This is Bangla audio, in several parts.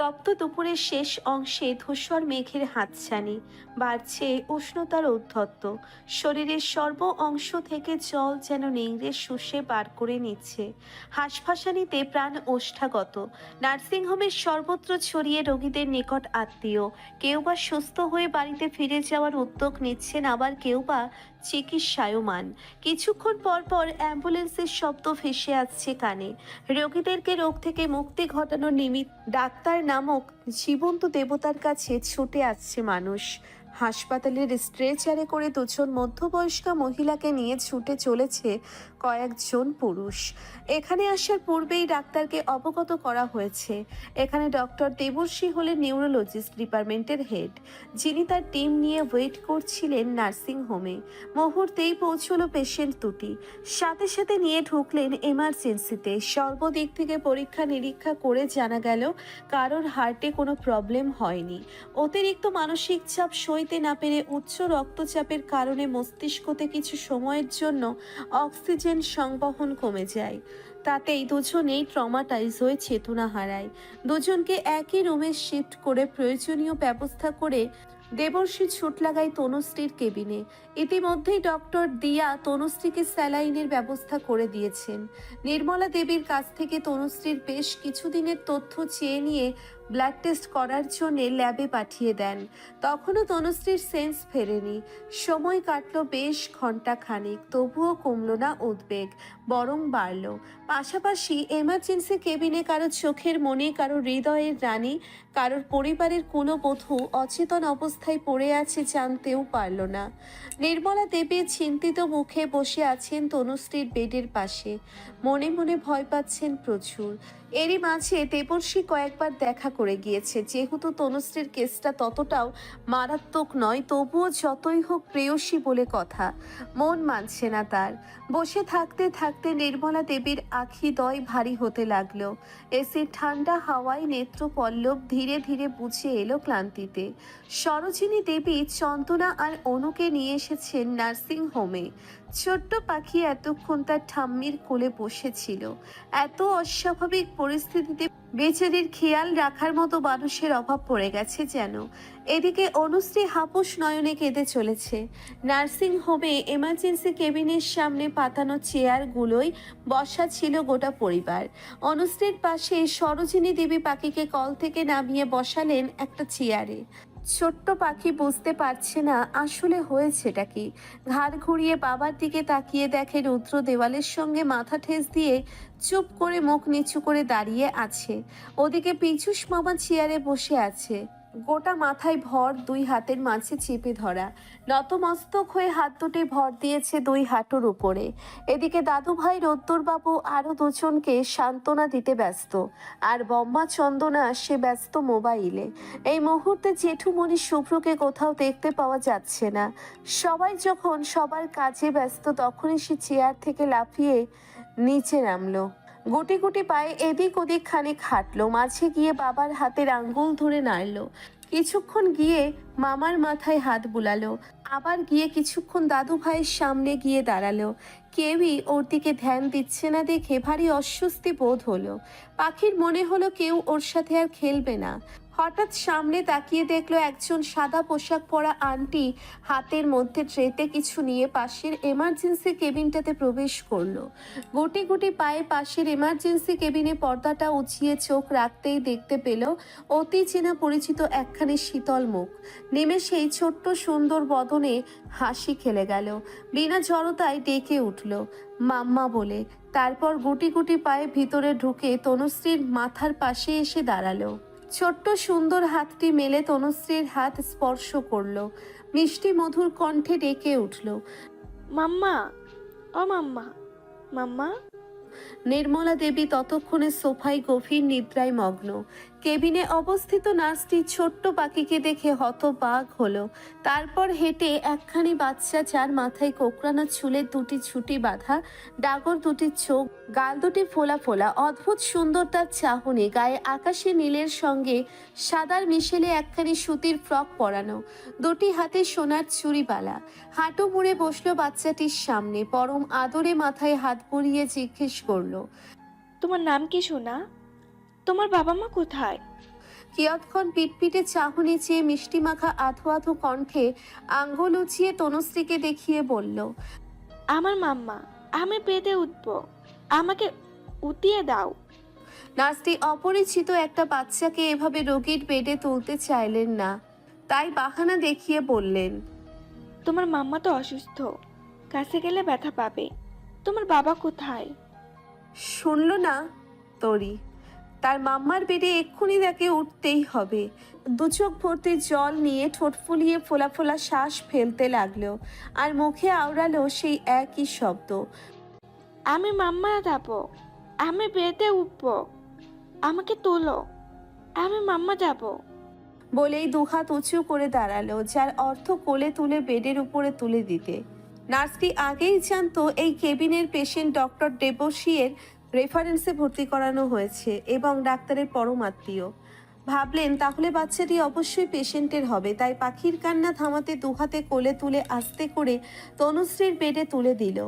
তপ্ত দুপুরের শেষ অংশে ধূসর মেঘের হাতছানি, বাড়ছে উষ্ণতার উদ্ধত্ত শরীরের সর্ব অংশ থেকে জল যেন নিংড়ে শুষে বার করে নিচ্ছে। হাঁসফাঁসানিতে প্রাণ ওষ্ঠাগত। নার্সিংহোমের সর্বত্র ছড়িয়ে রোগীদের নিকট আত্মীয়। কেউ বা সুস্থ হয়ে বাড়িতে ফিরে যাওয়ার উদ্যোগ নিচ্ছেন আবার কেউ বা চিকিৎসায়মান। কিছুক্ষণ পর পর অ্যাম্বুলেন্সের শব্দ ভেসে আসছে কানে। রোগীদেরকে রোগ থেকে মুক্তি ঘটানোর নিমিত্ত ডাক্তার নামক জীবন্ত দেবতার কাছে ছুটে আসছে মানুষ। হাসপাতালের স্ট্রেচারে করে দুজন মধ্যবয়স্কা মহিলাকে নিয়ে ছুটে চলেছে কয়েকজন পুরুষ। এখানে আসার পূর্বেই ডাক্তারকে অবগত করা হয়েছে। এখানে ডক্টর দেবর্ষী হলেন নিউরোলজিস্ট ডিপার্টমেন্টের হেড, যিনি তার টিম নিয়ে ওয়েট করছিলেন নার্সিং হোমে। মুহূর্তেই পৌঁছলো পেশেন্ট দুটি। সাথে সাথে নিয়ে ঢুকলেন এমার্জেন্সিতে। সর্বদিক থেকে পরীক্ষা নিরীক্ষা করে জানা গেল, কারোর হার্টে কোনো প্রবলেম হয়নি। অতিরিক্ত মানসিক চাপ সইতে না পেরে উচ্চ রক্তচাপের কারণে মস্তিষ্কতে কিছু সময়ের জন্য অক্সিজেন সংবহন কমে যায়। তাতেই দুজনেই ট্রমাটাইজ হয়ে চেতনা হারায়। দুজনকে একই রুমে শিফট করে প্রয়োজনীয় ব্যবস্থা করে দেবর্ষী ছুট লাগায় তনুশ্রীর কেবিনে। ইতিমধ্যেই ডক্টর দিয়া তনুশ্রীকে স্যালাইনের ব্যবস্থা করে দিয়েছেন। নির্মলা দেবীর কাছ থেকে তনুশ্রীর বেশ কিছুদিনের তথ্য চেয়ে নিয়ে ব্লাড টেস্ট করার জন্য ল্যাবে পাঠিয়ে দেন। তখনও তনুশ্রীর সেন্স ফেরেনি। সময় কাটলো বেশ ঘণ্টা খানিক তবুও কমল না উদ্বেগ, বরং বাড়ল। পাশাপাশি এমার্জেন্সি কেবিনে কারও চোখের মনে, কারও হৃদয়ের রানী, কারোর পরিবারের কোনো বধূ অচেতন অবস্থায় পড়ে আছে জানতেও পারল না। নির্মলা দেবী চিন্তিত মুখে বসে আছেন তনুশ্রীর বেডের পাশে। মনে মনে ভয় পাচ্ছেন প্রচুর। এরই মাঝে দেবর্ষী কয়েকবার দেখা করে গিয়েছে। যেহেতু তনুশ্রীর কেসটা ততটাও মারাত্মক নয়, তবুও যতই হোক প্রেয়সী বলে কথা। মন মানছে না তার। বসে থাকতে থাকতে নির্মলা দেবীর আখি দয় ভারী হতে লাগল। এসির ঠান্ডা হাওয়ায় নেত্র পল্লব ধীরে ধীরে বুঝে এলো ক্লান্তিতে। সরোজিনী দেবী চন্দনা আর অনুকে নিয়ে এসেছেন নার্সিং হোমে। ছোট্ট পাখি এতক্ষণ তার ঠাম্মির কোলে বসেছিল। এত অস্বাভাবিক পরিস্থিতিতে বেচারির খেয়াল রাখার মতো মানুষের অভাব পড়ে গেছে যেন। এদিকে অনুশ্রী হাপুস নয়নে কেঁদে চলেছে। নার্সিং হোমে এমার্জেন্সি কেবিনের সামনে পাতানো চেয়ারগুলোই বসা ছিল গোটা পরিবার। অনুশ্রীর পাশে সরোজিনী দেবী পাখিকে কল থেকে নামিয়ে বসালেন একটা চেয়ারে। ছোট্ট পাখি বুঝতে পারছে না আসলে হয়েছেটা কি। ঘাড় ঘুরিয়ে বাবার দিকে তাকিয়ে দেখে রুদ্র দেওয়ালের সঙ্গে মাথা ঠেস দিয়ে চুপ করে মুখ নিচু করে দাঁড়িয়ে আছে। ওদিকে পিছুস মামা চেয়ারে বসে আছে। গোটা মাথায় ভর দুই হাতের মাঝে চেপে ধরা। নতমস্তক হয়ে হাত দুটি ভর দিয়েছে দুই হাঁটুর উপরে। এদিকে দাদু ভাই রোদ্দুরবাবু আরও দুজনকে সান্ত্বনা দিতে ব্যস্ত। আর বম্মা চন্দনা সে ব্যস্ত মোবাইলে। এই মুহূর্তে জেঠুমণি শুভ্রকে কোথাও দেখতে পাওয়া যাচ্ছে না। সবাই যখন সবার কাজে ব্যস্ত, তখনই সে চেয়ার থেকে লাফিয়ে নিচে নামলো। গুটি গুটি পায়ে এদিক ওদিক খানিক হাঁটলো, মাঝে গিয়ে বাবার হাতের আঙ্গুল ধরে নাড়লো। কিছুক্ষণ গিয়ে মামার মাথায় হাত বুলালো। আবার গিয়ে কিছুক্ষণ দাদু ভাইয়ের সামনে গিয়ে দাঁড়াল। কেউই ওর দিকে ধ্যান দিচ্ছে না দেখে ভারী অস্বস্তি বোধ হলো। পাখির মনে হলো কেউ ওর সাথে আর খেলবে না। হঠাৎ সামনে তাকিয়ে দেখল একজন সাদা পোশাক পরা আন্টি হাতের মধ্যে ট্রেতে কিছু নিয়ে পাশের এমার্জেন্সি কেবিনটাতে প্রবেশ করল। গুটি গুটি পায়ে পাশের এমার্জেন্সি কেবিনে পর্দাটা উঁচিয়ে চোখ রাখতেই দেখতে পেল অতি চেনা পরিচিত একখানি শীতল মুখ। নেমে সেই ছোট্ট সুন্দর বদনে হাসি খেলে গেল। বিনা জড়তায় ডেকে উঠল। মাম্মা বলে, তারপর গুটি গুটি পায়ে ভিতরে ঢুকে তনুশ্রীর মাথার পাশে এসে দাঁড়াল। ছোট্ট সুন্দর হাতটি মেলে তনুশ্রীর হাত স্পর্শ করল। মিষ্টি মধুর কণ্ঠে ডেকে উঠল, মাম্মা, ও মাম্মা মাম্মা। নির্মলা দেবী ততক্ষণে সোফায় গভীর নিদ্রায় মগ্ন। কেবিনে অবস্থিত নার্সটি ছোট্ট পাখিকে দেখে হতবাক হলো। তারপর হেঁটে একখানি বাচ্চা যার মাথায় কোকড়ানো চুলের দুটি ছুটি বাঁধা, ডাগর দুটি চোখ, গাল দুটি ফোলা ফোলা, অদ্ভুত সুন্দর তার চাহনি, গায়ে আকাশে নীলের সঙ্গে সাদার মিশেলে একখানি সুতির ফ্রক পরানো, দুটি হাতে সোনার চুড়িবালা। হাঁটু মুড়ে বসল বাচ্চাটির সামনে, পরম আদরে মাথায় হাত বুলিয়ে জিজ্ঞেস করল তোমার নাম কি সোনা? তোমার বাবা মা কোথায়? কিয়ৎক্ষণ পিটপিটে চাহনি চেয়ে মিষ্টি মাখা আধো আধো কণ্ঠে আঙ্গুল উঁচিয়ে তনুশ্রীকে দেখিয়ে বলল আমার মাম্মা আমি পেটে উঠব। আমাকে উঠিয়ে দাও। নার্সটি অপরিচিত একটা বাচ্চাকে এভাবে রোগীর বেডে তুলতে চাইলেন না। তাই বাহানা দেখিয়ে বললেন তোমার মাম্মা তো অসুস্থ কাছে গেলে ব্যথা পাবে। তোমার বাবা কোথায়? শুনল না তরি। তার মাম্মার বেডে এক্ষুনি তাকে উঠতেই হবে। দু চোখ ভর্তি জল নিয়ে ঠোঁট ফুলিয়ে ফোলা ফোলা শ্বাস ফেলতে লাগল আর মুখে আওড়ালো সেই একই শব্দ। আমি মাম্মা যাব। আমি পেটে উঠব। আমাকে তোলো। আমি মাম্মা যাব। বলেই দুহাত উঁচু করে দাঁড়াল যার অর্থ কোলে তুলে বেডের উপরে তুলে দিতে। নার্সটি আগেই জানতো এই কেবিনের পেশেন্ট ডক্টর দেবশিয়ের রেফারেন্সে ভর্তি করানো হয়েছে এবং ডাক্তারের পরম আত্মীয় ভাবলেন, তাহলে বাচ্চাটি অবশ্যই পেশেন্টের হবে। তাই পাখির কান্না থামাতে দুহাতে কোলে তুলে আস্তে করে তনুশ্রীর বেডে তুলে দিল।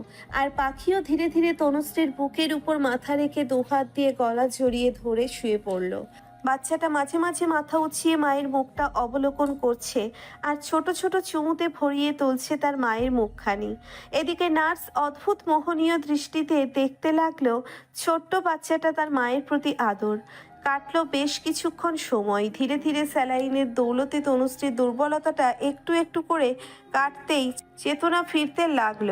আর পাখিও ধীরে ধীরে তনুশ্রীর বুকের উপর মাথা রেখে দুহাত দিয়ে গলা জড়িয়ে ধরে শুয়ে পড়ল। বাচ্চাটা মাঝে মাঝে মাথা উঁচিয়ে মায়ের মুখটা অবলোকন করছে আর ছোট ছোট চুমুতে ভরিয়ে তুলছে তার মায়ের মুখখানি। এদিকে নার্স অদ্ভুত মোহনীয় দৃষ্টিতে দেখতে লাগল ছোট্ট বাচ্চাটা তার মায়ের প্রতি আদর। কাটলো বেশ কিছুক্ষণ সময়, ধীরে ধীরে স্যালাইনের দৌলতে তনুশ্রীর দুর্বলতাটা একটু একটু করে কাটতেই চেতনা ফিরতে লাগল।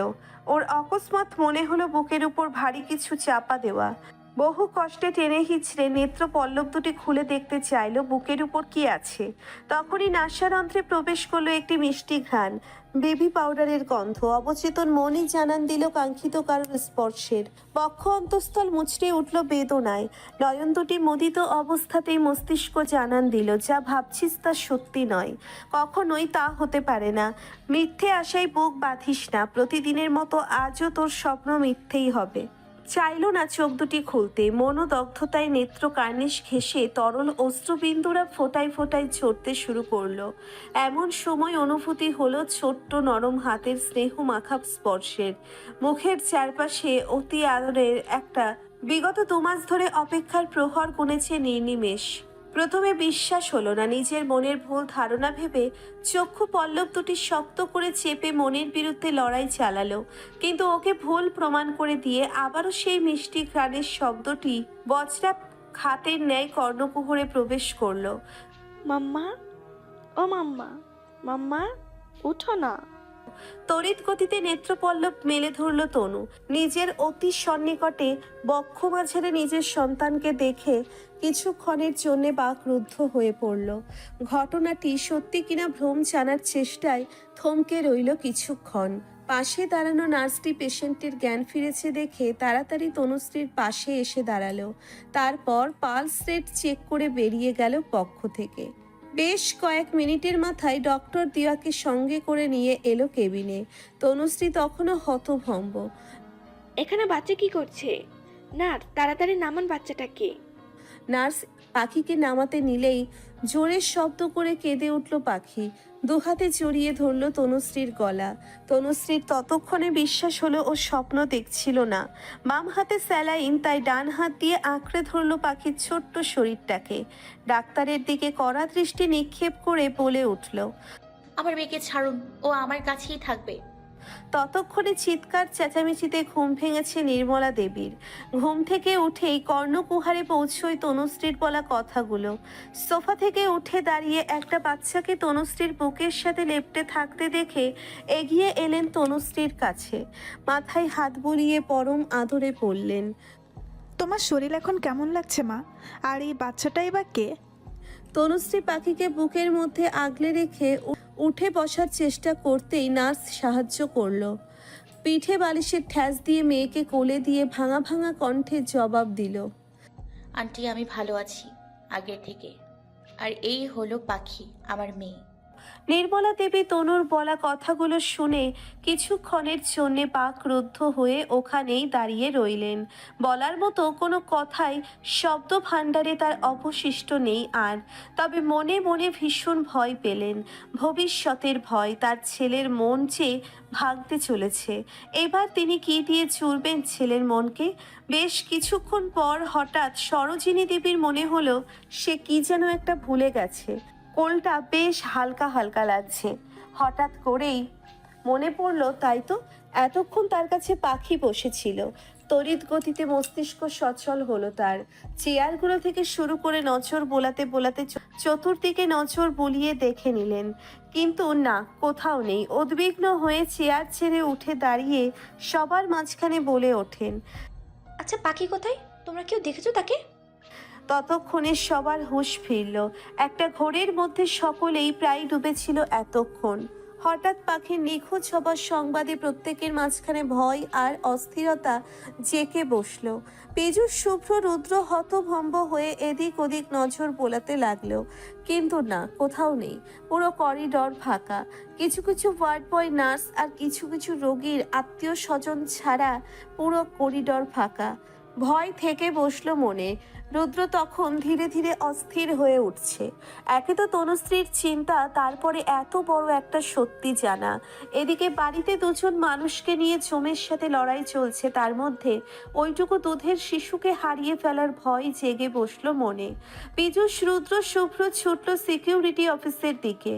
ওর অকস্মাৎ মনে হলো বুকের উপর ভারী কিছু চাপা দেওয়া। বহু কষ্টে টেনে হিচড়ে নেত্র পল্লব দুটি খুলে দেখতে চাইলো, বুকের উপর কি আছে। তখনই নাসারন্ধ্রে প্রবেশ করল একটি মিষ্টি ঘ্রাণ, বেবি পাউডারের গন্ধ। অবচেতন মনই জানান দিল কাঙ্ক্ষিত কারোর স্পর্শের। বক্ষ অন্তঃস্থল মুচড়ে উঠল বেদনায়। নয়ন দুটি মোদিত অবস্থাতেই মস্তিষ্ক জানান দিল, যা ভাবছিস তা সত্যি নয়। কখনোই তা হতে পারে না। মিথ্যে আশায় বুক বাঁধিস না। প্রতিদিনের মতো আজও তোর স্বপ্ন মিথ্যেই হবে। চাইল না চোখ দুটি খুলতে। মনোদগ্ধতায় নেত্র কার্নিশ ঘেঁষে তরল অস্ত্রবিন্দুরা ফোটায় ফোটায় ঝরতে শুরু করল। এমন সময় অনুভূতি হলো ছোট্ট নরম হাতের স্নেহ মাখা স্পর্শের। মুখের চারপাশে অতি আদরের একটা বিগত দু মাস ধরে অপেক্ষার প্রহর গুনেছে নির্নিমেষ। প্রথমে বিশ্বাস হলো না নিজের মনের ভুল ধারণা ভেবে চক্ষু পল্লব দুটি শক্ত করে চেপে মনের বিরুদ্ধে লড়াই চালালো। কিন্তু ওকে ভুল প্রমাণ করে দিয়ে আবারও সেই মিষ্টি ঘ্রাণের শব্দটি বজরা খাতের ন্যায় কর্ণকুহরে প্রবেশ করল। মাম্মা, ও মাম্মা মাম্মা, উঠো না। তড়িৎ গতিতে নেত্রপল্লব মেলে ধরল তনু। নিজের অতি সন্নিকটে বক্ষ মাঝারে নিজের সন্তানকে দেখে কিছুক্ষণের জন্য বাকরুদ্ধ হয়ে পড়ল। ঘটনাটি সত্যি কিনা ভ্রম জানার চেষ্টায় থমকে রইল কিছুক্ষণ। পাশে দাঁড়ানো নার্সটি পেশেন্টের জ্ঞান ফিরেছে দেখে তাড়াতাড়ি তনুশ্রীর পাশে এসে দাঁড়াল। তারপর পালস রেট চেক করে বেরিয়ে গেল পক্ষ থেকে। বেশ কয়েক মিনিটের মাথায় ডক্টর দিয়াকে সঙ্গে করে নিয়ে এলো কেবিনে। তনুশ্রী তখনও হতভম্ব। এখানে বাচ্চা কি করছে? না তাড়াতাড়ি নামান বাচ্চাটাকে। নার্স পাখিকে নামাতে নিলেই জোরে শব্দ করে কেঁদে উঠল পাখি। দুহাতে জড়িয়ে ধরল তনুশ্রীর গলা। তনুশ্রীর ততক্ষণে বিশ্বাস হলো ও স্বপ্ন দেখছিল না। বাম হাতে স্যালাইন, তাই ডান হাত দিয়ে আঁকড়ে ধরল পাখির ছোট্ট শরীরটাকে। ডাক্তারের দিকে কড়া দৃষ্টি নিক্ষেপ করে বলে উঠল, আমার মেয়েকে ছাড়ুন, ও আমার কাছেই থাকবে। ততক্ষণে চিৎকার চেঁচামেচিতে ঘুম ভেঙেছে নির্মলা দেবীর। ঘুম থেকে উঠেই কর্ণকুহারে পৌঁছই তনুশ্রীর বলা কথাগুলো। সোফা থেকে উঠে দাঁড়িয়ে একটা বাচ্চাকে তনুশ্রীর বুকের সাথে লেপটে থাকতে দেখে এগিয়ে এলেন তনুশ্রীর কাছে। মাথায় হাত বুলিয়ে পরম আদরে পড়লেন তোমার শরীর এখন কেমন লাগছে মা? আর এই বাচ্চাটাই বা কে? তনুশ্রী পাখিকে বুকের মধ্যে আগলে রেখে উঠে বসার চেষ্টা করতেই নার্স সাহায্য করল। পিঠে বালিশের ঠ্যাস দিয়ে মেয়েকে কোলে দিয়ে ভাঙা ভাঙা কণ্ঠে জবাব দিল। আন্টি, আমি ভালো আছি আগে থেকে। আর এই হলো পাখি, আমার মেয়ে। নির্মলা দেবী তনুর বলা কথাগুলো শুনে কিছুক্ষণের জন্যে বাকরুদ্ধ হয়ে ওখানেই দাঁড়িয়ে রইলেন। বলার মতো কোনো কথাই শব্দ ভাণ্ডারে তার অবশিষ্ট নেই আর, তবে মনে মনে ভীষণ ভয় পেলেন। ভবিষ্যতের ভয় তার ছেলের মন চেয়ে ভাঙতে চলেছে। এবার তিনি কি দিয়ে চুরবেন ছেলের মনকে? বেশ কিছুক্ষণ পর হঠাৎ সরোজিনী দেবীর মনে হলো, সে কি যেন একটা ভুলে গেছে। কোলটা বেশ হালকা হালকা লাগছে। হঠাৎ করেই মনে পড়ল, তাই তো? এতক্ষণ তার কাছে পাখি বসেছিল। তড়িৎ গতিতে মস্তিষ্ক সচল হলো তার। চেয়ারগুলো থেকে শুরু করে নজর বোলাতে বোলাতে চতুর্দিকে নজর বুলিয়ে দেখে নিলেন। কিন্তু না, কোথাও নেই। উদ্বিগ্ন হয়ে চেয়ার ছেড়ে উঠে দাঁড়িয়ে সবার মাঝখানে বলে ওঠেন আচ্ছা পাখি কোথায়? তোমরা কেউ দেখেছ তাকে? ততক্ষণে সবার হুঁশ ফিরল। একটা ঘোরের মধ্যে সকলেই প্রায় ডুবেছিল এতক্ষণ। হঠাৎ পাখির নিখোঁজ হবার সংবাদে প্রত্যেকের মাঝখানে ভয় আর অস্থিরতা জেকে বসল। পেজু শুভ্র রুদ্র হতভম্ব হয়ে এদিক ওদিক নজর বোলাতে লাগল। কিন্তু না, কোথাও নেই। পুরো করিডর ফাঁকা। কিছু কিছু ওয়ার্ড বয় নার্স আর কিছু কিছু রোগীর আত্মীয় স্বজন ছাড়া পুরো করিডর ফাঁকা। ভয় থেকে বসল মনে। রুদ্র তখন ধীরে ধীরে অস্থির হয়ে উঠছে। একে তো তনুশ্রীর চিন্তা, তারপরে এত বড় একটা সত্যি জানা। এদিকে বাড়িতে দুজন মানুষকে নিয়ে জমের সাথে লড়াই চলছে, তার মধ্যে ওইটুকু দুধের শিশুকে হারিয়ে ফেলার ভয় জেগে বসল মনে। পীযুষ, রুদ্র, শুভ্র ছুটল সিকিউরিটি অফিসের দিকে।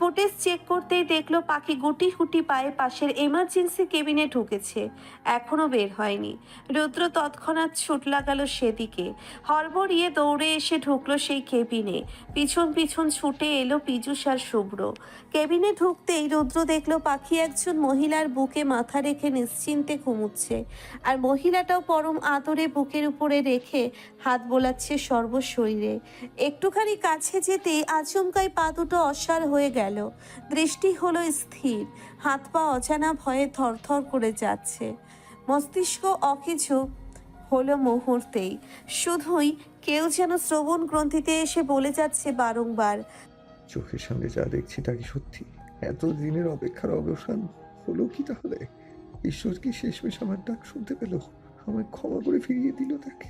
ফুটেজ চেক করতেই দেখল পাখি গুটি গুটি পায়ে পাশের এমার্জেন্সি কেবিনে ঢুকেছে। এখনও বের হয়নি। রুদ্র তৎক্ষণাৎ ছুট লাগালো সেদিকে। হড়বড়িয়ে দৌড়ে এসে ঢুকলো সেই কেবিনে পিছন পিছন ছুটে এলো পীযুষ আর শুভ্র। কেবিনে ঢুকতেই রুদ্র দেখল পাখি একজন মহিলার বুকে মাথা রেখে নিশ্চিন্তে ঘুমুচ্ছে। আর মহিলাটাও পরম আদরে বুকের উপরে রেখে হাত বোলাচ্ছে সর্বশরীরে। একটুখানি কাছে যেতেই আচমকাই পা দুটো অসার হয়ে গেল। দৃষ্টি হলো স্থির। হাত পা অজানা ভয়ে থরথর করে যাচ্ছে। মস্তিষ্ক অকিছু হলো মুহূর্তেই। শুধুই কেউ যেন শ্রবণ গ্রন্থিতে এসে বলে যাচ্ছে বারংবার, চোখের সামনে যা দেখছি তা কি সত্যি? এত দিনের অপেক্ষার অবসান হলো কি তাহলে? ঈশ্বর কি শেষমেশ আমার ডাক শুনতে পেল? আমায় ক্ষমা করে ফিরিয়ে দিল তাকে।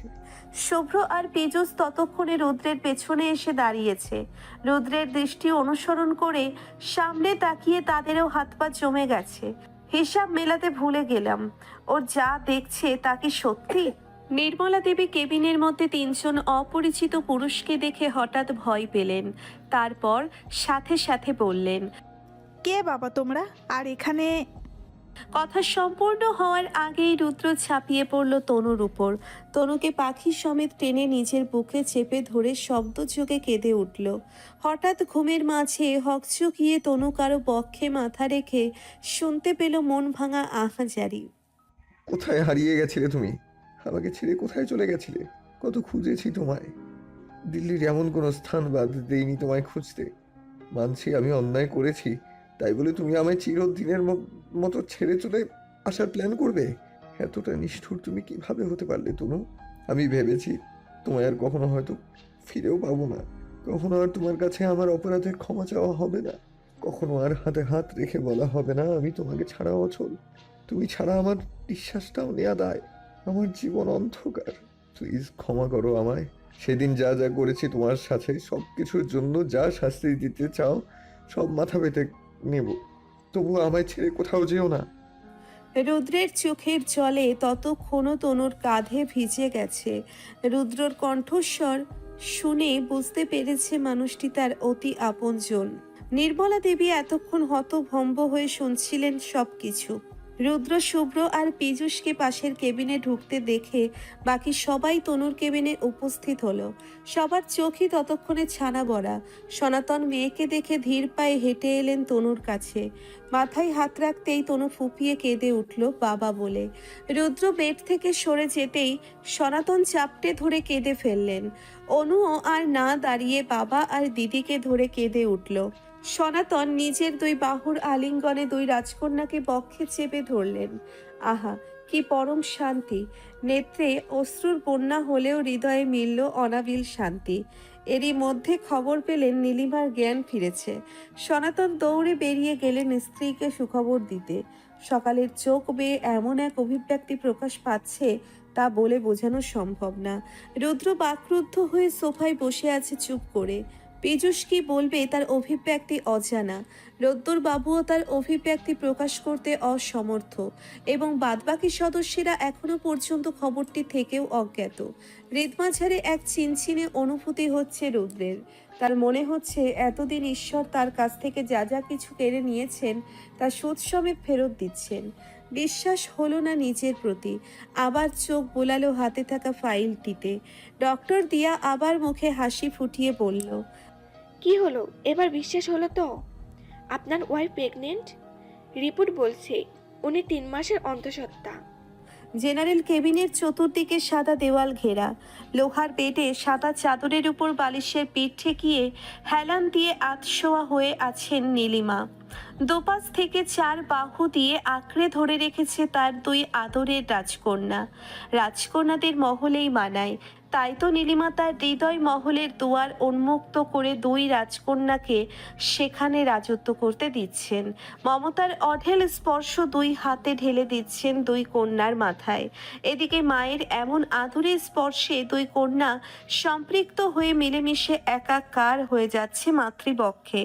শুভ্র আর পীযুষ ততক্ষণে রুদ্রের পেছনে এসে দাঁড়িয়েছে। রুদ্রের দৃষ্টি অনুসরণ করে সামনে তাকিয়ে তাদেরও হাত পা জমে গেছে। হিসাব মেলাতে ভুলে গেলাম। ও যা দেখছে তা কি সত্যি? নির্মলা দেবী কেবিনের মধ্যে তিনজন অপরিচিত পুরুষকে দেখে হঠাৎ ভয় পেলেন। তারপর সাথে সাথে বললেন কে বাবা তোমরা? আর এখানে কথা সম্পূর্ণ হওয়ার আগেই রুদ্র ছাপিয়ে পড়ল তনুর উপর। তনুকে পাখি সমেত টেনে নিজের বুকে চেপে ধরে শব্দ চোখে কেঁদে উঠল। হঠাৎ ঘুমের মাঝে হকচকিয়ে তনু কারও বক্ষে মাথা রেখে শুনতে পেল মন ভাঙা আহাজারি। কোথায় হারিয়ে গেছিলে তুমি? আমাকে ছেড়ে কোথায় চলে গেছিলে? কত খুঁজেছি তোমায়। দিল্লির এমন কোনো স্থান বাদ দেইনি তোমায় খুঁজতে। মানছি আমি অন্যায় করেছি তাই বলে তুমি আমায় চিরদিনের মতো ছেড়ে চলে আসার প্ল্যান করবে? এতটা নিষ্ঠুর তুমি কীভাবে হতে পারলে তনু? আমি ভেবেছি তোমায় আর কখনো হয়তো ফিরেও পাবো না। কখনো আর তোমার কাছে আমার অপরাধের ক্ষমা চাওয়া হবে না। কখনো আর হাতে হাত রেখে বলা হবে না আমি তোমাকে ছাড়া অচল। তুমি ছাড়া আমার বিশ্বাসটাও নেওয়া দায়। আমার জীবন অন্ধকার। প্লিজ ক্ষমা করো আমায়। সেদিন যা যা করেছি তোমার সাথে সব কিছুর জন্য যা শাস্তি দিতে চাও, সব মাথা পেতে নেব। তবু আমায় ছেড়ে কোথাও যেও না। রুদ্রের চোখের জলে ততক্ষণও তনুর কাঁধে ভিজে গেছে। রুদ্রর কণ্ঠস্বর শুনে বুঝতে পেরেছে মানুষটি তার অতি আপনজন। নির্মলা দেবী এতক্ষণ হতভম্ব হয়ে শুনছিলেন সবকিছু। রুদ্র, শুভ্র আর পীযুষকে পাশের কেবিনে ঢুকতে দেখে বাকি সবাই তনুর কেবিনে উপস্থিত হলো। সবার চোখই ততক্ষণে ছানা বড়া। সনাতন মেয়েকে দেখে ধীর পায়ে হেঁটে এলেন তনুর কাছে। মাথায় হাত রাখতেই তনু ফুপিয়ে কেঁদে উঠল বাবা বলে। রুদ্র বেড থেকে সরে যেতেই সনাতন চাপটে ধরে কেঁদে ফেললেন। অনুও আর না দাঁড়িয়ে বাবা আর দিদিকে ধরে কেঁদে উঠল। সনাতন নিজের দুই বাহুর আলিঙ্গনে দুই রাজকন্যাকে বক্ষে চেপে ধরলেন। আহা, কি পরম শান্তি! নেত্রে অশ্রুর বন্যা হলেও হৃদয়ে মিলল অনাবিল শান্তি। এরই মধ্যে খবর পেলেন নীলিমার জ্ঞান ফিরেছে। সনাতন দৌড়ে বেরিয়ে গেলেন স্ত্রীকে সুখবর দিতে। সকালের চোখ বেয়ে এমন এক অভিব্যক্তি প্রকাশ পাচ্ছে তা বলে বোঝানো সম্ভব না। রুদ্র বাকরুদ্ধ হয়ে সোফায় বসে আছে চুপ করে। পীযুষ কি বলবে তার অভিব্যক্তি অজানা। রোদ্দুর বাবুও তার অভিব্যক্তি প্রকাশ করতে অসমর্থ এবং বাদবাকি সদস্যেরা এখনও পর্যন্ত খবরটি থেকেও অজ্ঞাত। হৃদমাঝারে এক চিনচিনে অনুভূতি হচ্ছে রুদ্রের। তার মনে হচ্ছে এতদিন ঈশ্বর তার কাছ থেকে যা যা কিছু কেড়ে নিয়েছেন তা সমেত ফেরত দিচ্ছেন। বিশ্বাস হলো না নিজের প্রতি। আবার চোখ বোলালো হাতে থাকা ফাইলটিতে। ডক্টর দিয়া আবার মুখে হাসি ফুটিয়ে বলল কি হলো? এবার বিশ্বাস হলো তো? আপনার ওয়াইফ প্রেগনেন্ট রিপোর্ট বলছে, উনি তিন মাসের অন্তঃসত্ত্বা। জেনারেল কেবিনের চতুর্দিকে সাদা দেওয়াল ঘেরা। লোহার বেডে সাদা চাদরের উপর বালিশের পিঠ ঠেকিয়ে হেলান দিয়ে আতশোয়া হয়ে আছেন নীলিমা। দোপাশ থেকে চার বাহু দিয়ে আঁকড়ে ধরে রেখেছে তার দুই আদরের রাজকন্যা। রাজকন্যাদের মহলেই মানায়। তাই তো নীলিমা তার হৃদয় মহলের দুয়ার উন্মুক্ত করে দুই রাজকন্যাকে সেখানে রাজত্ব করতে দিচ্ছেন। মমতার অঢেল স্পর্শ দুই হাতে ঢেলে দিচ্ছেন দুই কন্যার মাথায়। এদিকে মায়ের এমন আদুরে স্পর্শে দুই কন্যা সম্পৃক্ত হয়ে মিলেমিশে একাকার হয়ে যাচ্ছে মাতৃপক্ষে।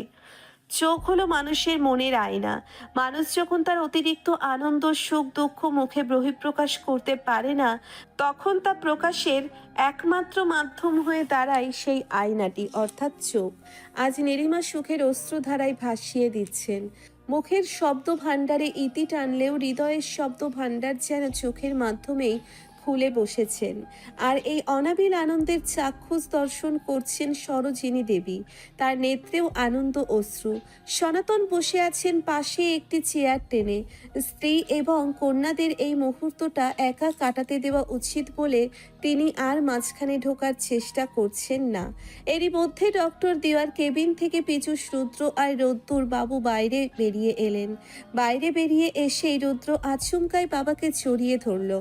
চোখ হলো মানুষের মনের আয়না। মানুষ যখন তার অতিরিক্ত আনন্দ, সুখ, দুঃখ মুখে বহিঃপ্রকাশ করতে পারে না, তখন তা প্রকাশের একমাত্র মাধ্যম হয়ে দাঁড়ায় সেই আয়নাটি, অর্থাৎ চোখ। আজ নেরিমা সুখের অস্ত্রধারায় ভাসিয়ে দিচ্ছেন। মুখের শব্দ ভাণ্ডারে ইতি টানলেও হৃদয়ের শব্দ ভাণ্ডার যেন চোখের মাধ্যমেই খুলে বসেছেন। আর এই অনাবিল আনন্দের চাক্ষুষ দর্শন করছেন সরোজিনী দেবী। তার নেত্রেও আনন্দ অশ্রু। সনাতন বসে আছেন পাশে একটি চেয়ার টেনে। স্ত্রী এবং কন্যাদের এই মুহূর্তটা একা কাটাতে দেওয়া উচিত বলে তিনি আর মাঝখানে ঢোকার চেষ্টা করছেন না। এরই মধ্যে ডক্টর দেওয়ার কেবিন থেকে পীযুষ রুদ্র আর রোদ্দুর বাবু বাইরে বেরিয়ে এলেন। বাইরে বেরিয়ে এসেই রুদ্র আচমকায় বাবাকে জড়িয়ে ধরল।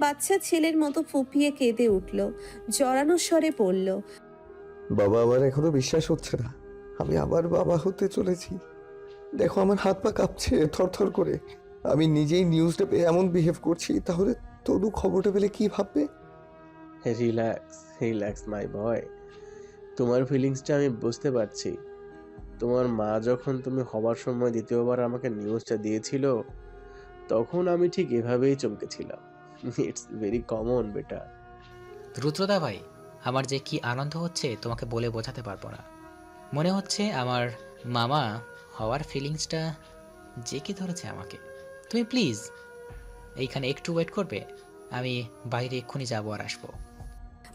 বাচ্চা ছেলের মতো ফুপিয়ে কেঁদে উঠল জড়ানো স্বরে পড়ল বাবা আমার এখনও বিশ্বাস হচ্ছে না। আমি আবার বাবা হতে চলেছি। দেখো আমার হাত পা কাঁপছে থরথর করে। আমি নিজেই নিউজটা পেয়ে এমন বিহেভ করছি তাহলে তনু খবরটা পেলে কি ভাববে? রিল্যাক্স রিল্যাক্স মাই বয় তোমার ফিলিংসটা আমি বুঝতে পারছি। তোমার মা যখন তুমি হবার সময় দ্বিতীয়বার আমাকে নিউজটা দিয়েছিল তখন আমি ঠিক এভাবেই চমকেছিলাম। ইটস ভেরি কমন বেটা রুদ্রদা ভাই, আমার যে কি আনন্দ হচ্ছে তোমাকে বলে বোঝাতে পারব না। মনে হচ্ছে আমার মামা হওয়ার ফিলিংসটা যে কি ধরেছে আমাকে। তুমি প্লিজ এইখানে একটু ওয়েট করবে, আমি বাইরে এক্ষুনি যাব আর আসব।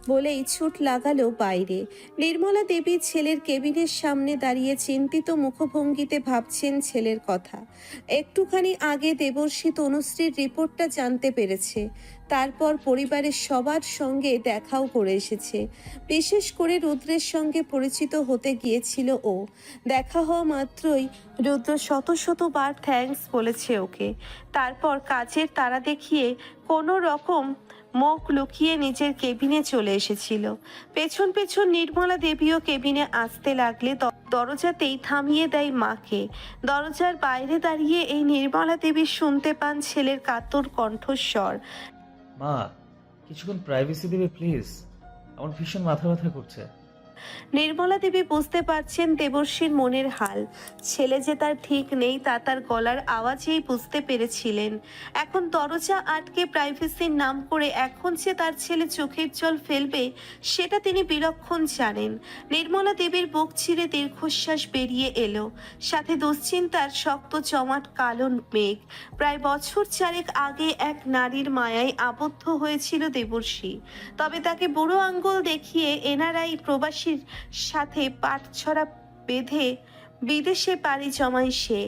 বলেই ছুট লাগালো বাইরে। নির্মলা দেবী ছেলের কেবিনের সামনে দাঁড়িয়ে চিন্তিত মুখভঙ্গিতে ভাবছেন ছেলের কথা। একটুখানি আগে দেবর্ষী তনুশ্রীর রিপোর্টটা জানতে পেরেছে। তারপর পরিবারের সবার সঙ্গে দেখাও করে এসেছে। বিশেষ করে রুদ্রের সঙ্গে পরিচিত হতে গিয়েছিল ও। দেখা হওয়া মাত্রই রুদ্র শত শতবার থ্যাঙ্কস বলেছে ওকে। তারপর কাজের তারা দেখিয়ে কোনো রকম মুখ লুকিয়ে নিজের কেবিনে চলে এসেছিল। পেছন পেছন নির্মলা দেবীও কেবিনে আসতে লাগলে দরজাতেই থামিয়ে দেয় মাকে। দরজার বাইরে দাঁড়িয়ে এই নির্মলা দেবী শুনতে পান ছেলের কাতর কণ্ঠস্বর। মা, কিছুক্ষণ প্রাইভেসি দেবে প্লিজ আমার ভীষণ মাথা ব্যথা করছে। নির্মলা দেবী বুঝতে পারছেন দেবর্ষীর মনের হাল। ছেলে যে তার ঠিক নেই, তা তার গলার আওয়াজেই বুঝতে পেরেছিলেন। এখন দরজা আটকে প্রাইভেসির নাম করে এখন যে তার ছেলে চোখের জল ফেলবে, সেটা তিনি বিলক্ষণ জানেন। নির্মলা দেবীর বুক ছিঁড়ে দীর্ঘশ্বাস বেরিয়ে এলো। সাথে দুশ্চিন্তার শক্ত জমাট কালো মেঘ। প্রায় বছর চারেক আগে এক নারীর মায়ায় আবদ্ধ হয়েছিল দেবর্ষী তবে তাকে বুড়ো আঙ্গুল দেখিয়ে এনারাই প্রবাসীর সাথে পাটছড়া বেঁধে বিদেশে পাড়ি জমায় সে।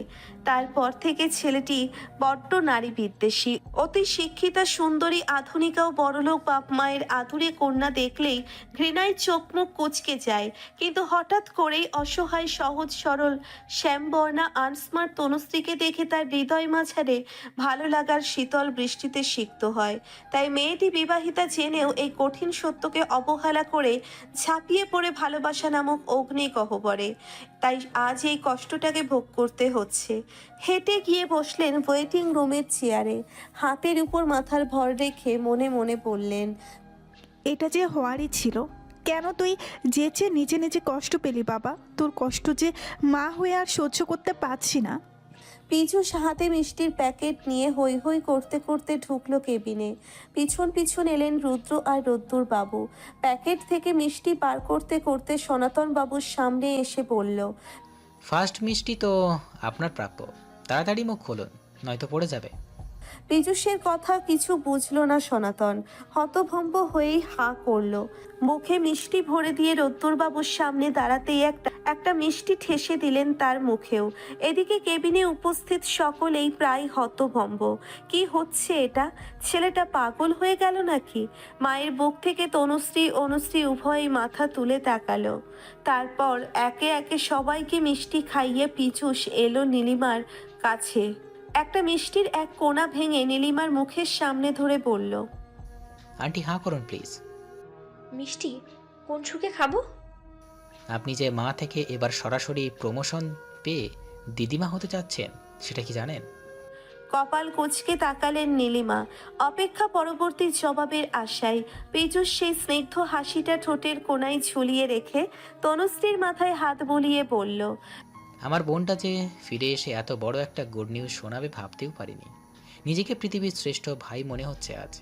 তারপর থেকে ছেলেটি বড্ড নারী বিদ্বেষী। অতি শিক্ষিতা, সুন্দরী, আধুনিকা ও বড়লোক বাপ মায়ের আদুরে কন্যা দেখলেই ঘৃণায় চোখ মুখ কুচকে যায়। কিন্তু হঠাৎ করেই অসহায়, সহজ, সরল শ্যামবর্ণা আনস্মার্ট তনুশ্রীকে দেখে তার হৃদয় মাঝারে ভালো লাগার শীতল বৃষ্টিতে সিক্ত হয়। তাই মেয়েটি বিবাহিতা জেনেও এই কঠিন সত্যকে অবহেলা করে ঝাঁপিয়ে পড়ে ভালোবাসা নামক অগ্নি গহ্বরে। তাই আজ এই কষ্টটাকে ভোগ করতে হচ্ছে। হেঁটে গিয়ে বসলেন ওয়েটিং রুমের চেয়ারে। হাতের উপর মাথার ভর রেখে মনে মনে বললেন, এটা যে হওয়ারই ছিল। কেন তুই যেচে নিজে নিজে কষ্ট পেলি বাবা? তোর কষ্ট যে মা হয়ে আর সহ্য করতে পারছি না। পিছুস সাহাতে মিষ্টির প্যাকেট নিয়ে হৈ হৈ করতে করতে ঢুকলো কেবিনে। পিছন পিছন এলেন রুদ্র আর রদ্দুর বাবু প্যাকেট থেকে মিষ্টি পার করতে করতে সনাতন বাবুর সামনে এসে বলল, ফার্স্ট মিষ্টি তো আপনার প্রাপ্য। তাড়াতাড়ি মুখ খুলুন, নয়তো পড়ে যাবে। পীযূষের কথা কিছু বুঝলো না সনাতন। হতভম্ব হয়েই হা করল। মুখে মিষ্টি ভরে দিয়ে রোদ্দুরবাবুর সামনে দাঁড়াতেই একটা একটা মিষ্টি ঠেসে দিলেন তার মুখেও। এদিকে কেবিনে উপস্থিত সকলেই প্রায় হতভম্ব। কি হচ্ছে এটা? ছেলেটা পাগল হয়ে গেল নাকি? মায়ের বুক থেকে তনুশ্রী, অনুশ্রী উভয়ই মাথা তুলে তাকালো। তারপর একে একে সবাইকে মিষ্টি খাইয়ে পিচুস এলো নীলিমার কাছে। একটা মিষ্টির এক কোনা ভেঙে নীলিমার মুখের সামনে ধরে বলল আন্টি হাঁ করুন প্লিজ। মিষ্টি কোন সুখে খাব? আপনি যে মা থেকে এবার সরাসরি প্রমোশন পেয়ে দিদিমা হতে চাচ্ছেন সেটা কি জানেন? কপাল কুচকে তাকালেন নীলিমা। অপেক্ষা পরবর্তী জবাবের আশায় পীযুষ সেই স্নিগ্ধ হাসিটা ঠোঁটের কোনায় ঝুলিয়ে রেখে তনুশ্রীর মাথায় হাত বুলিয়ে বলল আমার বোনটা যে ফিরে এসে এত বড় একটা গুড নিউজ শোনাবে ভাবতেও পারিনি। নিজেকে পৃথিবীর শ্রেষ্ঠ ভাই মনে হচ্ছে আজ।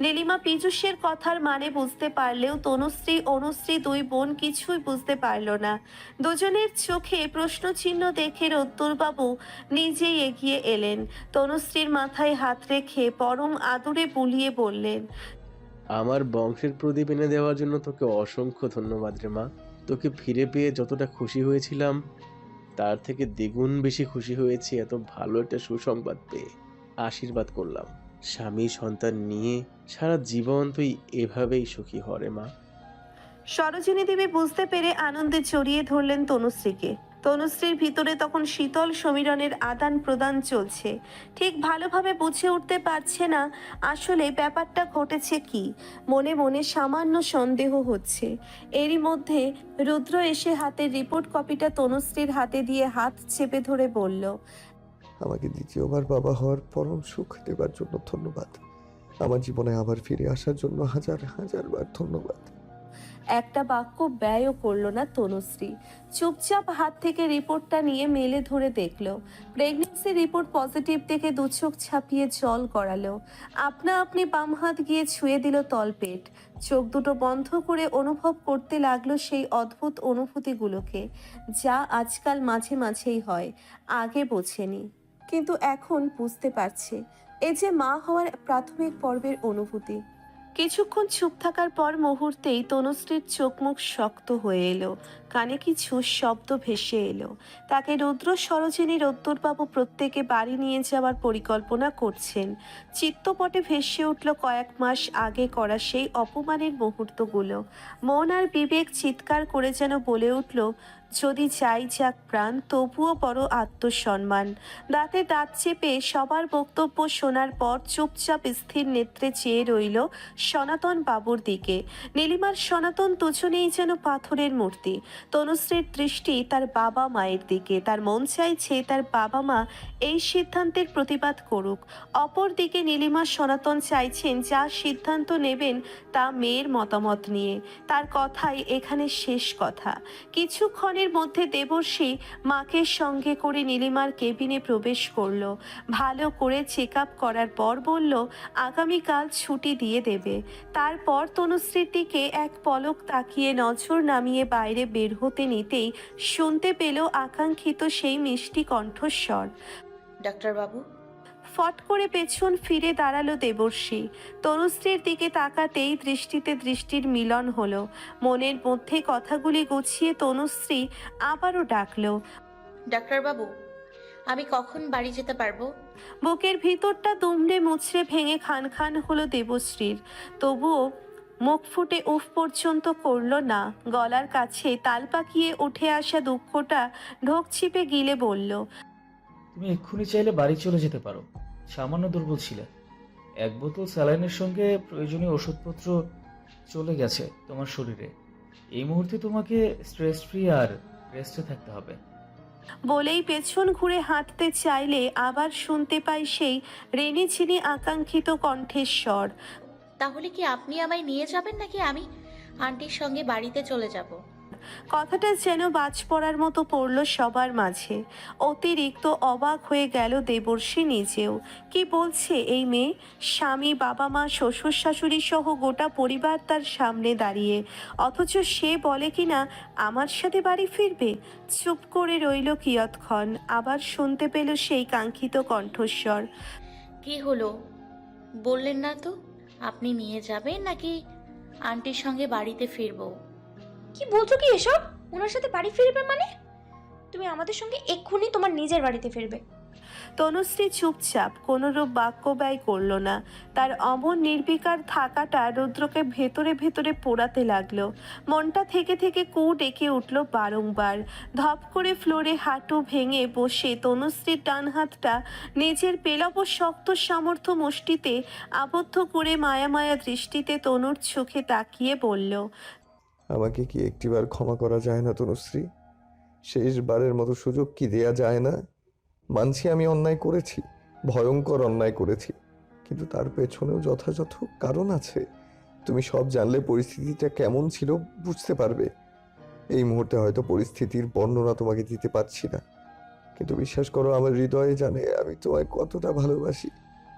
নীলিমা পীযুষের কথার মানে বুঝতে পারলেও তনুশ্রী অনুশ্রী দুই বোন কিছুই বুঝতে পারল না। দুজনের চোখে প্রশ্নচিহ্ন দেখে রত্তুরবাবু নিজেই এগিয়ে এলেন। তনুশ্রীর মাথায় হাত রেখে পরম আদুরে বুলিয়ে বললেন আমার বংশের প্রদীপ এনে দেওয়ার জন্য তোকে অসংখ্য ধন্যবাদ রে মা। তোকে ফিরে পেয়ে যতটা খুশি হয়েছিলাম তার থেকে দ্বিগুণ বেশি খুশি হয়েছি, এত ভালো একটা সুসংবাদ পেয়ে। আশীর্বাদ করলাম। স্বামী সন্তান নিয়ে সারা জীবন তুই এভাবেই সুখী হরে মা। সরোজিনী দেবী বুঝতে পেরে আনন্দে জড়িয়ে ধরলেন তনুশ্রীকে। তনুশ্রীর ভিতরে তখন শীতল সমীরণের আদান প্রদান চলছে। ঠিক ভালোভাবে বুঝে উঠতে পারছে না আসলে ব্যাপারটা ঘটেছে কি। মনে মনে সামান্য সন্দেহ হচ্ছে। এরই মধ্যে রুদ্র এসে হাতের রিপোর্ট কপিটা তনুশ্রীর হাতে দিয়ে হাত চেপে ধরে বলল, আমাকে দ্বিতীয়বার বাবা হওয়ার পরম সুখ দেবার জন্য ধন্যবাদ। আমার জীবনে আবার ফিরে আসার জন্য হাজার হাজার বার ধন্যবাদ। একটা বাক্য ব্যয়ও করল না তনুশ্রী। চুপচাপ হাত থেকে রিপোর্টটা নিয়ে মেলে ধরে দেখল। প্রেগনেন্সি রিপোর্ট পজিটিভ দেখে দু চোখ ছাপিয়ে জল গড়ালো। আপনা আপনি বাম হাত গিয়ে ছুঁয়ে দিল তলপেট। চোখ দুটো বন্ধ করে অনুভব করতে লাগল সেই অদ্ভুত অনুভূতিগুলোকে, যা আজকাল মাঝে মাঝেই হয়, আগে বোঝেনি। কিন্তু এখন বুঝতে পারছে, এ যে মা হওয়ার প্রাথমিক পর্বের অনুভূতি। কিছুক্ষণ চুপ থাকার পর মুহূর্তেই তনুশ্রীর চোখ মুখ শক্ত হয়ে এলো। কানে কিছু শব্দ ভেসে এলো। তাকে রুদ্র সরোজিনী রোদ্দুরবাবু প্রত্যেকে বাড়ি নিয়ে যাওয়ার পরিকল্পনা করছেন। চিত্তপটে ভেসে উঠল কয়েক মাস আগে করা সেই অপমানের মুহূর্তগুলো। মন আর বিবেক চিৎকার করে যেন বলে উঠল যদি চাই যাক প্রাণ, তবুও বড় আত্মসম্মান। দাঁতে দাঁত চেপে সবার বক্তব্য শোনার পর চুপচাপ স্থির নেত্রে চেয়ে রইল সনাতন বাবুর দিকে। নীলিমার সনাতন দুজনেই যেন পাথরের মূর্তি। তনুশ্রীর দৃষ্টি তার বাবা মায়ের দিকে। তার মন চাইছে তার বাবা মা এই সিদ্ধান্তের প্রতিবাদ করুক। অপরদিকে নীলিমা সনাতন চাইছেন যা সিদ্ধান্ত নেবেন তা মেয়ের মতামত নিয়ে। তার কথাই এখানে শেষ কথা। কিছুক্ষণের মধ্যে দেবর্ষী মাকে সঙ্গে করে নীলিমার কেবিনে প্রবেশ করল। ভালো করে চেক আপ করার পর বলল, আগামীকাল ছুটি দিয়ে দেবে। তারপর তনুশ্রীর দিকে এক পলক তাকিয়ে নজর নামিয়ে বাইরে বের হতে নিতেই শুনতে পেল আকাঙ্ক্ষিত সেই মিষ্টি কণ্ঠস্বর। ডাক্তারবাবু ফট করে পেছন ফিরে দাঁড়াল দেবর্ষী। তনুশ্রীর দিকে তাকাতেই দৃষ্টিতে দৃষ্টির মিলন হলো। মনের মধ্যে কথাগুলি গুছিয়ে তনুশ্রী আবারও ডাকলো। ডাক্তারবাবু আমি কখন বাড়ি যেতে পারব? বুকের ভিতরটা দুমড়ে মুচড়ে ভেঙে খান খান হলো দেবশ্রীর। তবুও মুখ ফুটে উফ পর্যন্ত করল না। গলার কাছে তাল পাকিয়ে উঠে আসা দুঃখটা ঢোক চিপে গিলে বলল তুমি এক্ষুনি চাইলে বাড়ি চলে যেতে পারো। সামান্য দুর্বল ছিলে। এক বোতল স্যালাইনের সঙ্গে প্রয়োজনীয় ওষুধপত্র চলে গেছে তোমার শরীরে। এই মুহূর্তে তোমাকে স্ট্রেস ফ্রি আর রেস্টে থাকতে হবে। বলেই পেছন ঘুরে হাঁটতে চাইলে আবার শুনতে পাই সেই রেনি ঝিনি আকাঙ্ক্ষিত কণ্ঠের স্বর। তাহলে কি আপনি আমায় নিয়ে যাবেন নাকি আমি? আন্টির সঙ্গে বাড়িতে চলে যাব। কথাটা যেন বাজ পড়ার মতো পড়ল সবার মাঝে। অতিরিক্ত অবাক হয়ে গেল দেবর্ষী নিজেও। কি বলছে এই মেয়ে? স্বামী, বাবা মা, শ্বশুর শাশুড়ি সহ গোটা পরিবার তার সামনে দাঁড়িয়ে। অথচ সে বলে কি না আমার সাথে বাড়ি ফিরবে? চুপ করে রইল কিয়ৎক্ষণ। আবার শুনতে পেল সেই কাঙ্ক্ষিত কণ্ঠস্বর। কি হলো? বললেন না তো, আপনি নিয়ে যাবেন নাকি আন্টির সঙ্গে বাড়িতে ফিরবো? কি বলছো কি এসব? ওনার সাথে বাড়ি ফিরবে মানে? তুমি আমাদের সঙ্গে এক্ষুনি তোমার নিজের বাড়িতে ফিরবে। তনুশ্রী চুপচাপ কোনোরূপ বাক্য ব্যয় করল না। তার অমন নির্বিকার থাকাটা রুদ্রকে ভেতরে ভেতরে পোড়াতে লাগল। মনটা থেকে থেকে কু ডেকে উঠল বারংবার। ধপ করে ফ্লোরে হাঁটু ভেঙে বসে তনুশ্রীর ডান হাতটা নিজের পেলব শক্ত সামর্থ্য মুষ্টিতে আবদ্ধ করে মায়া মায়া দৃষ্টিতে তনুর চোখে তাকিয়ে বলল আমাকে কি একটিবার ক্ষমা করা যায় না, তনুশ্রী? শেষবারের মতো সুযোগ কি দেয়া যায় না? মানছি আমি অন্যায় করেছি, ভয়ঙ্কর অন্যায় করেছি, কিন্তু তার পেছনেও যথাযথ কারণ আছে। তুমি সব জানলে পরিস্থিতিটা কেমন ছিল, বুঝতে পারবে। এই মুহূর্তে হয়তো পরিস্থিতির বর্ণনা তোমাকে দিতে পারছি না। কিন্তু বিশ্বাস করো, আমার হৃদয়ে জানে আমি তোমায় কতটা ভালোবাসি।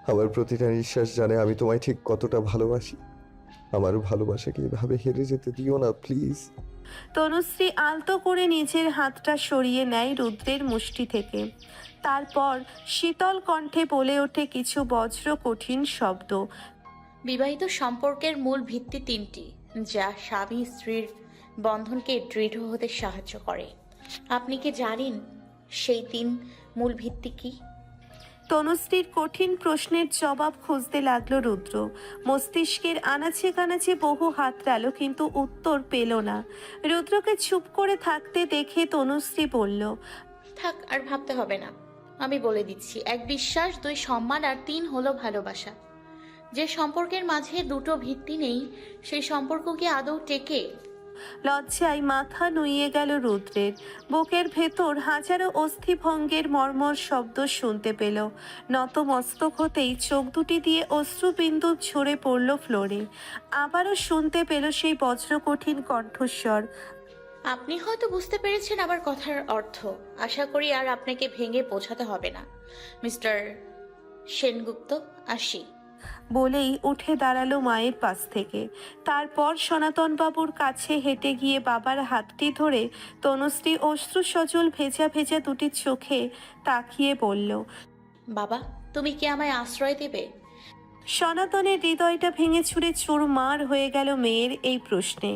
আমার প্রতিটা নিঃশ্বাস জানে আমি তোমায় ঠিক কতটা ভালোবাসি। আমার ভালোবাসাকে এভাবে হেরে যেতে দিও না প্লিজ। তনুশ্রী আলতো করে নিজের হাতটা সরিয়ে নেয় রুদ্রের মুষ্টি থেকে। তারপর শীতল কণ্ঠে বলে ওঠে কিছু বজ্র কঠিন শব্দ। বিবাহিত সম্পর্কের মূল ভিত্তি তিনটি যা স্বামী স্ত্রীর বন্ধনকে দৃঢ় হতে সাহায্য করে। আপনি কি জানেন সেই তিন মূল ভিত্তি কি? তনুশ্রীর কঠিন প্রশ্নের জবাব খুঁজতে লাগল রুদ্র। মস্তিষ্কের আনাচে কানাচে বহু হাতড়াল, কিন্তু উত্তর পেল না। রুদ্রকে চুপ করে থাকতে দেখে তনুশ্রী বলল, থাক, আর ভাবতে হবে না। আমি বলে দিচ্ছি, এক বিশ্বাস, দুই সম্মান, আর তিন হলো ভালোবাসা। যে সম্পর্কের মাঝে দুটো ভিত্তি নেই, সেই সম্পর্ক কি আদৌ টেকে লজ্জায় মাথা নুইয়ে গেল রুদ্রের। বুকের ভেতর হাজারো অস্থিভঙ্গের মর্মর শব্দ শুনতে পেল। নত মস্তক হতেই চোখ দুটি দিয়ে অশ্রুবিন্দু ঝরে পড়ল ফ্লোরে। আবারও শুনতে পেল সেই বজ্রকঠিন কণ্ঠস্বর। আপনি হয়তো বুঝতে পেরেছেন আমার কথার অর্থ। আশা করি আর আপনাকে ভেঙে বোঝাতে হবে না। মিস্টার সেনগুপ্ত, আসি। বলেই উঠে দাঁড়াল মায়ের পাশ থেকে। তারপর সনাতন বাবুর কাছে হেঁটে গিয়ে বাবার হাতটি ধরে তনুশ্রী অশ্রু সজল ভেজা ভেজা দুটি চোখে তাকিয়ে বলল, বাবা, তুমি কি আমায় আশ্রয় দেবে? সনাতনের হৃদয়টা ভেঙে ছুঁড়ে চুরমার হয়ে গেল মেয়ের এই প্রশ্নে।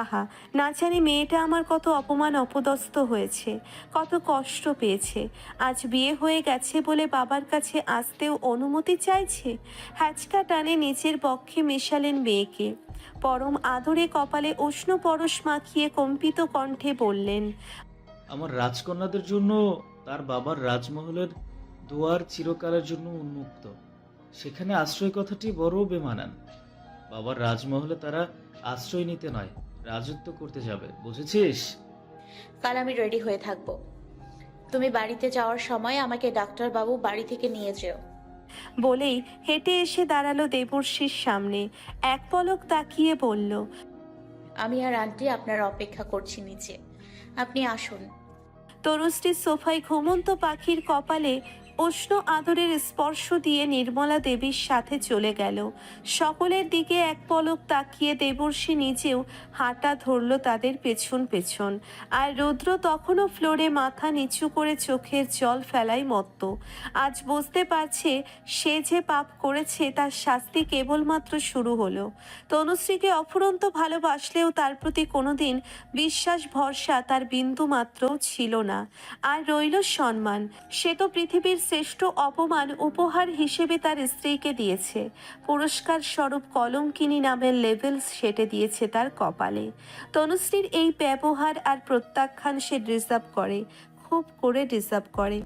আহা, না জানি মেয়েটা আমার কত অপমান অপদস্থ হয়েছে, কত কষ্ট পেয়েছে। আজ বিয়ে হয়ে গেছে বলে বাবার কাছে আসতেও অনুমতি চাইছে? হ্যাচকা টানে নিচের পক্ষে মেশালেন মেয়েকে। পরম আদরে কপালে উষ্ণ পরশ মাখিয়ে কম্পিত কণ্ঠে বললেন, আমার রাজকন্যাদের জন্য তার বাবার রাজমহলের দুয়ার চিরকালের জন্য উন্মুক্ত। সেখানে আশ্রয় কথাটি বড় বেমানান। বাবার রাজমহলে তারা আশ্রয় নিতে নয় রাজত্ব করতে যাবে বুঝেছিস? কাল আমি রেডি হয়ে থাকব। তুমি বাড়িতে যাওয়ার সময় আমাকে ডাক্তারবাবু বাড়ি থেকে নিয়ে যেও। বলেই হেঁটে এসে দাঁড়াল দেবর্ষীর সামনে। এক পলক তাকিয়ে বলল আমি আর আন্টি আপনার অপেক্ষা করছি নিচে। আপনি আসুন। তরুশ্রীর সোফায় ঘুমন্ত পাখির কপালে উষ্ণ আদরের স্পর্শ দিয়ে নির্মলা দেবীর সাথে চলে গেল। সকলের দিকে এক পলক তাকিয়ে দেবর্ষী নিজেও হাঁটা ধরল তাদের পেছন পেছন। আর রুদ্র তখনও ফ্লোরে মাথা নিচু করে চোখের জল ফেলাই মত্ত। আজ বুঝতে পারছে সে যে পাপ করেছে তার শাস্তি কেবলমাত্র শুরু হলো। তনুশ্রীকে অফুরন্ত ভালোবাসলেও তার প্রতি কোনোদিন বিশ্বাস, ভরসা তার বিন্দু মাত্রও ছিল না। আর রইল সম্মান। সে তো পৃথিবীর শ্রেষ্ঠ অপমান উপহার হিসেবে তার স্ত্রীকে দিয়েছে। পুরস্কার স্বরূপ কলঙ্কিনী নামের লেভেল সেটে দিয়েছে তার কপালে। তনুশ্রীর এই ব্যবহার আর প্রত্যাখ্যান সে ডিজার্ভ করে, খুব করে ডিজার্ভ করে।